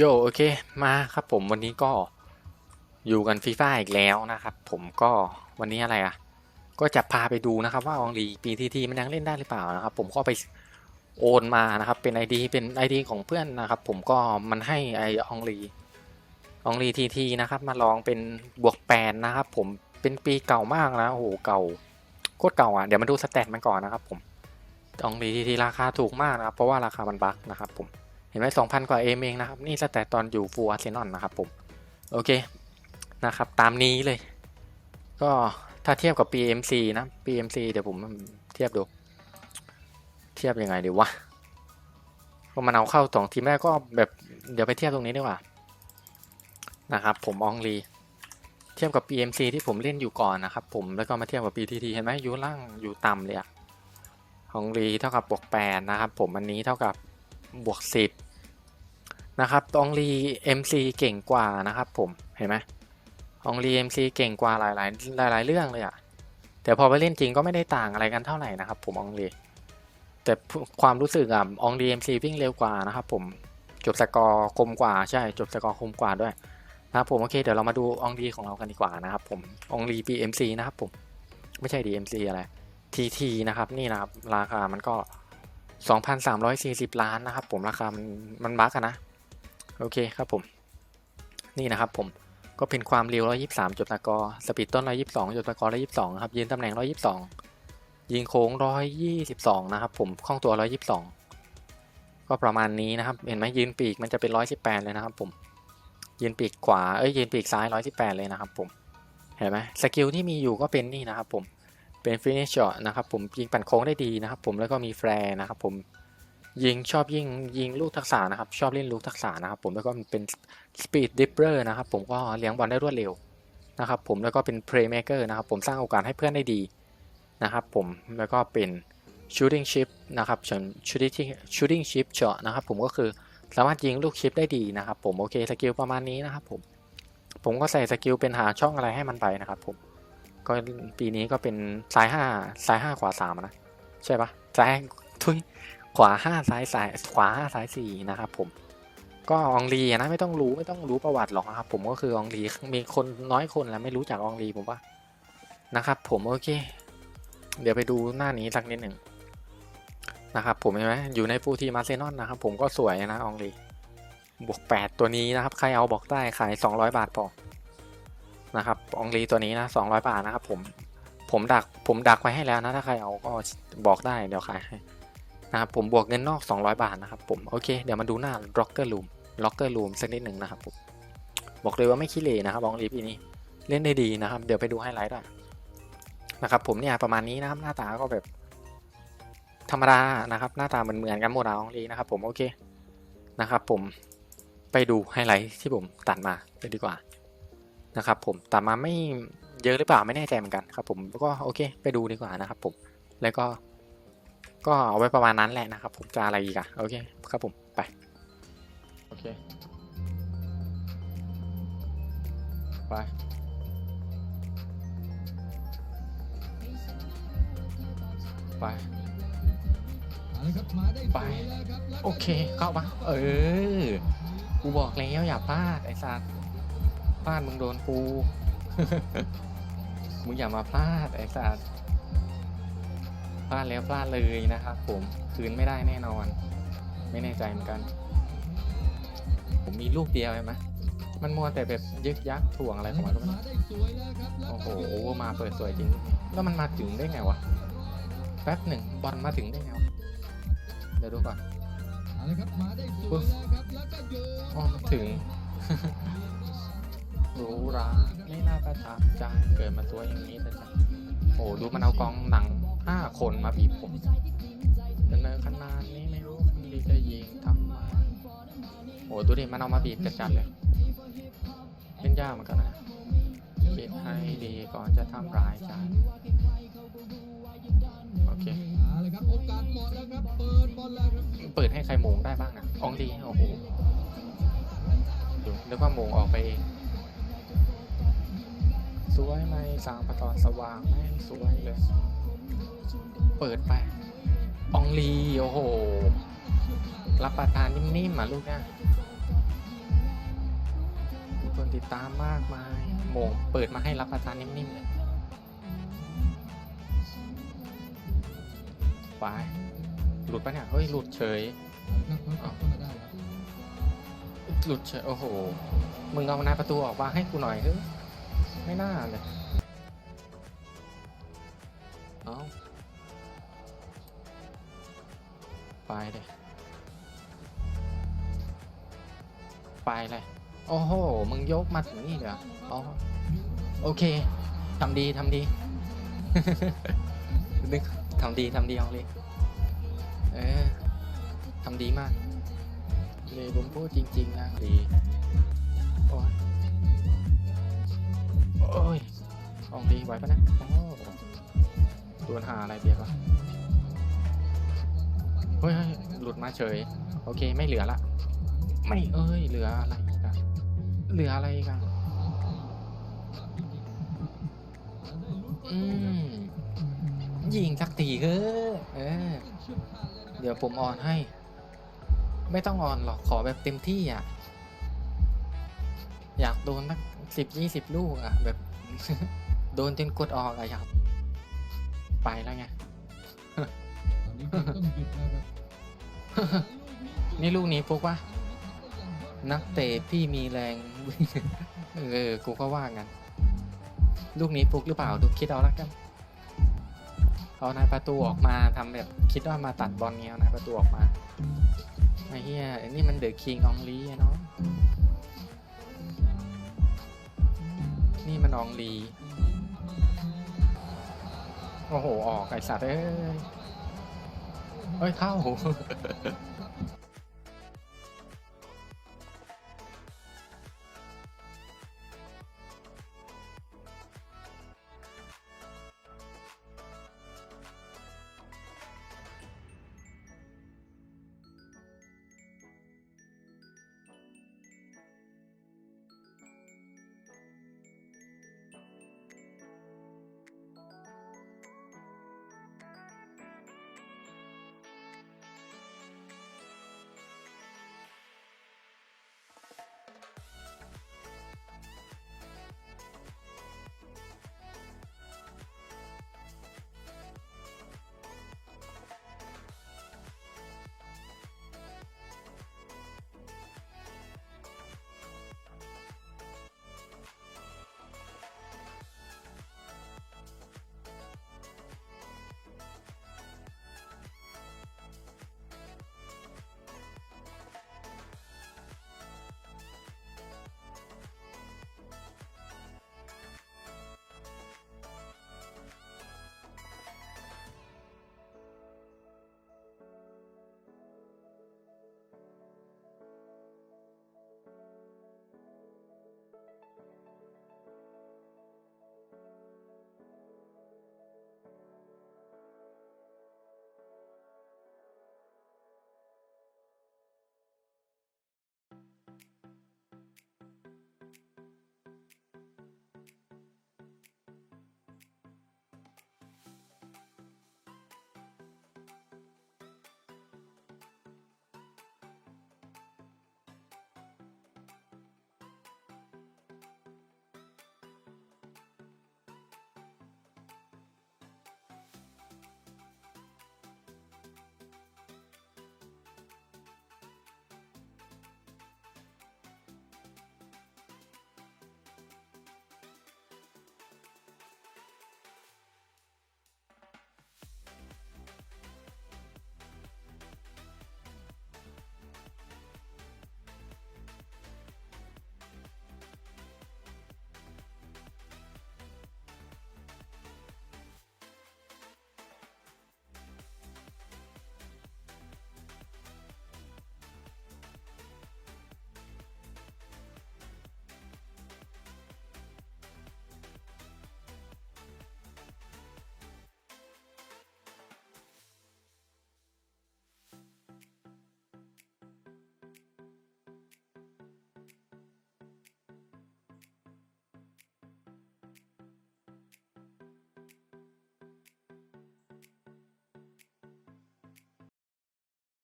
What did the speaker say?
โยโอเคมาครับผมวันนี้ก็อยู่กันฟีฟ่าอีกแล้วนะครับ ผมก็วันนี้อะไรอะ ก็จะพาไปดูนะครับ ว่าองลีปีทีทีมันยังเล่นได้หรือเปล่านะครับ ผมก็ไปโอนมานะครับเป็น ID เป็น ID ของเพื่อนนะครับ ผมก็มันให้ไออองลีองลีทีทีนะครับ มาลองเป็นบวกแปดนะครับ ผมเป็นปีเก่ามากนะโอ้โหเก่าโคตรเก่าอะเดี๋ยวมาดูสแตทมันก่อนนะครับ ผมองลีทีทีราคาถูกมากนะครับ เพราะว่าราคามันบักนะครับ ผม เห็นไหมสองพันกว่าเอมเองนะครับ นี่แต่ตอนอยู่ฟูอาร์เซนอลนะครับผม โอเคนะครับ ตามนี้เลย ก็ถ้าเทียบกับ PMC นะ PMC เดี๋ยวผมเทียบดู เทียบยังไงดีวะก็มันเอาเข้าสองทีมแรกก็แบบเดี๋ยวไปเทียบตรงนี้ดีกว่านะครับ ผมอองลีเทียบกับ PMC ที่ผมเล่นอยู่ก่อนนะครับ ผมแล้วก็มาเทียบกับ PTT เห็นไหมอยู่ล่างอยู่ต่ำเลยอะอองลีเท่ากับบวกแปดนะครับ ผมอันนี้เท่ากับบวกสิบ นะครับอองลี MC เก่งกว่านะครับผม เห็นไหมอองลี MC เก่งกว่าหลายหลายหลายหลายเรื่องเลยอะแต่พอไปเล่นจริงก็ไม่ได้ต่างอะไรกันเท่าไหร่นะครับผมองลีแต่ความรู้สึกอะองลี MC วิ่งเร็วกว่านะครับผมจบสกอร์คมกว่าใช่จบสกอร์คมกว่าด้วยนะครับผมโอเคเดี๋ยวเรามาดูองลีของเรากันดีกว่านะครับผมองลี PMC นะครับผมไม่ใช่ DMC อะไร TT นะครับนี่นะครับราคามันก็ 2,340 ล้านนะครับผมราคามันมันบักอะนะ โอเคครับผม นี่นะครับผมก็เป็นความเร็ว 123จุดตะกอสปีดต้น 122จุดตะกอ 122 ครับยืนตำแหน่ง 122 ยิงโค้ง 122 นะครับผมคล่องตัว 122 ก็ประมาณนี้นะครับ เห็นไหมยืนปีกมันจะเป็น 118 เลยนะครับผมยืนปีกขวา เอ้ยยืนปีกซ้าย 118 เลยนะครับผม เห็นไหมสกิลที่มีอยู่ก็เป็นนี่นะครับผม เป็นฟินิชเช็อตนะครับผมยิงปั่นโค้งได้ดีนะครับผมแล้วก็มีแฟร์นะครับผม ยิงชอบยิงยิงลูกทักษะนะครับ ชอบเล่นลูกทักษะนะครับ ผมแล้วก็เป็นสปีดดิปเปอร์นะครับ ผมก็เลี้ยงบอลได้รวดเร็วนะครับผมแล้วก็เป็นเพลย์เม k เกอร์นะครับผมสร้างโอกาสให้เพื่อนได้ดีนะครับผมแล้วก็เป็น shooting chip นะครับ shooting shooting chip shot นะครับผมก็คือสามารถยิงลูกชิปได้ดีนะครับผมโอเคสกิลประมาณนี้นะครับผมผมก็ใส่สกิลเป็นหาช่องอะไรให้มันไปนะครับผมก็ปีนี้ก็เป็นซ้ายห้าซ้ายห้าขวาสามนะ ใช่ปะซ้ายทุย ขวาห้าซ้ายซ้ายขวาห้าซ้ายสี่นะครับผมก็อองลีนะไม่ต้องรู้ไม่ต้องรู้ประวัติหรอกนะครับ ผมก็คืออองลีมีคนน้อยคนแล้วไม่รู้จักอองลีผมว่านะครับ ผมโอเค เดี๋ยวไปดูหน้านี้สักนิดหนึ่งนะครับ ผมเห็นไหมอยู่ในฟูทีมาเซนอนนะครับ ผมก็สวยนะอองลีบวกแปดตัวนี้นะครับ ใครเอาบอกได้ขายสองร้อยบาทพอนะครับอองลีตัวนี้นะสองร้อยบาทนะครับ ผมผมดักผมดักไว้ให้แล้วนะถ้าใครเอาก็บอกได้เดี๋ยวขายให้ นะครับผมบวกเงินนอก 200 บาทนะครับผมโอเคเดี๋ยวมาดูหน้า locker room locker room สักนิดหนึ่งนะครับผมบอกเลยว่าไม่ขี้เหร่นะครับอองลีปีนี้เล่นได้ดีนะครับ เดี๋ยวไปดูไฮไลท์ด้วยนะครับผมเนี่ยประมาณนี้นะครับหน้าตาก็แบบ ธรรมดานะครับ หน้าตาเหมือนเหมือนกันหมดอะอองลีนะครับผมโอเคนะครับ ผมไปดูไฮไลท์ที่ผมตัดมาเลยดีกว่านะครับ ผมแต่มาไม่เยอะหรือเปล่าไม่แน่ใจเหมือนกันครับ ผมก็โอเค ไปดูดีกว่านะครับ ผมแล้วก็ ก็เอาไว้ประมาณนั้นแหละนะครับ ผมจะอะไรอีกอะโอเคครับผมไปโอเคไปไปไปโอเคเข้าปะเออ กูบอกแล้วอย่าพลาดไอ้สัสพลาดมึงโดนกู มึงอย่ามาพลาดไอ้สัส พลาดแล้วพลาดเลยนะครับผมคืนไม่ได้แน่นอน ไม่แน่ใจเหมือนกัน ผมมีลูกเดียวใช่ไหมมันมัวแต่แบบยึกยักถ่วงอะไรของมันก็ไม่รู้โอ้โหโอเวอร์มาเปิดสวยจริง แล้วมันมาถึงได้ไงวะแป๊บหนึ่งบอลมาถึงได้ไงวะเดี๋ยวดูก่อนปึ๊บอ๋อถึงรูหราไม่น่าประทับใจเกิดมาตัวอย่างนี้แต่จ้ะโอ้ดูมันเอากองหนัง ห้าคนมาบีบผมเดินเลยขนาดนี้ไม่รู้ดีจะยิงทำไมโอ้ดูดิมันเอามาบีบจัดๆเลยเล่นยากเหมือนกันนะคิดให้ดีก่อนจะทำร้ายฉันโอเคเปิดให้ใครโมงได้บ้างนะอองดีโอ้โหดูนึกว่าโมงออกไปเองสวยไหมสางประตอนสว่างไม่สวยเลย เปิดไป อองลี โอ้โห รับประทานนิ่มๆอะลูกนะคนติดตามมากมายโหมงเปิดมาให้รับประทานนิ่มๆเลยไปหลุดปะเนี่ย เฮ้ย หลุดเฉย หลุดเฉย โอ้โห มึงเอาหน้าประตูออกมาให้กูหน่อยเฮ้ยไม่น่าเลย เอ้า ไปเลย ไปเลย โอ้โห มึงยกมาถึงนี่เหรออ๋อโอเคทำดีทำดีนึกทำดีทำดีเอาเลยเออทำดีมากเลยผมพูดจริง ๆ นะดีโอ้ยโอ้ยอองดีไหวปะนะโอ้โดนหาอะไรเบียร์ปะ เฮ้ยหลุดมาเฉย โอเคไม่เหลือละ ไม่เอ้ยเหลืออะไรกันเหลืออะไรกันอืมยิงสักทีเออเออ เดี๋ยวผมออนให้ ไม่ต้องออนหรอกขอแบบเต็มที่อะ อยากโดนสักสิบยี่สิบลูกอะ แบบ โดนจนกดออกอะอยากไปแล้วไง นี่ลูกนี้พวกว่านักเตะพี่มีแรงเออกูก็ว่างั้นลูกนี้ฟุกหรือเปล่าดูคิดเอาละกันเอานายประตูออกมาทำแบบคิดว่ามาตัดบอลเงี้ยนายประตูออกมาไอ้เหี้ยไอ้นี่มันเดอะคิงอองลีเนาะนี่มันอองลีโอ้โห ออกไอสัตว์เอ้ย เอ้ยเข้า